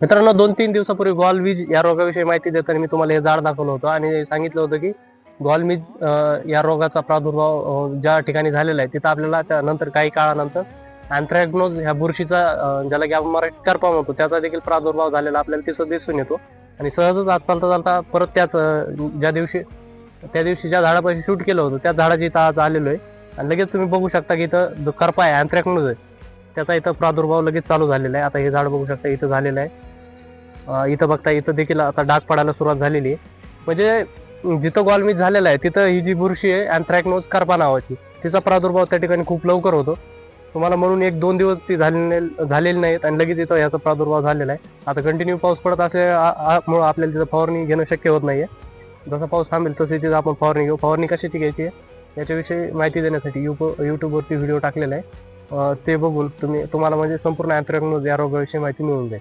मित्रांनो दोन तीन दिवसापूर्वी गॉलवीज या रोगाविषयी माहिती देताना मी तुम्हाला हे झाड दाखवलं होतं आणि सांगितलं होतं की गॉलमीज या रोगाचा प्रादुर्भाव ज्या ठिकाणी झालेला आहे तिथं आपल्याला त्यानंतर काही काळानंतर अँथ्रॅग्नोज ह्या बुरशीचा ज्याला की आपण मराठीत करपा म्हणतो त्याचा देखील प्रादुर्भाव झालेला आपल्याला तिथं दिसून येतो. आणि सहजच आज चालता चालता परत त्याच ज्या दिवशी त्या दिवशी ज्या झाडापाशी शूट केलं होतं त्या झाडाची इथं आज आलेलो आहे. आणि लगेच तुम्ही बघू शकता की इथं जो करपा आहे अँथ्रॅक्नोज आहे त्याचा इथं प्रादुर्भाव लगेच चालू झालेला आहे. आता हे झाड बघू शकता इथं झालेलं आहे. इथं बघता इथं देखील आता डाग पडायला सुरुवात झालेली आहे. म्हणजे जिथं गॉलमीज झालेला आहे तिथं ही जी बुरशी आहे अँथ्रॅक्नोज कार्पा नावाची तिचा प्रादुर्भाव त्या ठिकाणी खूप लवकर होतो. तुम्हाला म्हणून एक दोन दिवस ती झालेली झालेली नाहीत आणि लगेच इथं याचा प्रादुर्भाव झालेला आहे. आता कंटिन्यू पाऊस पडत असल्यामुळं आपल्याला तिथं फवारणी घेणं शक्य होत नाही आहे जसा पाऊस थांबेल तसे तिथं आपण फवारणी घेऊ. फवारणी कशाची घ्यायची आहे? याच्याविषयी माहिती देण्यासाठी युट्यूब यूट्यूबवरती व्हिडिओ टाकलेला आहे. ते बघून तुम्ही तुम्हाला म्हणजे संपूर्ण अँथ्रॅक्नोज या रोगाविषयी माहिती मिळून जाईल.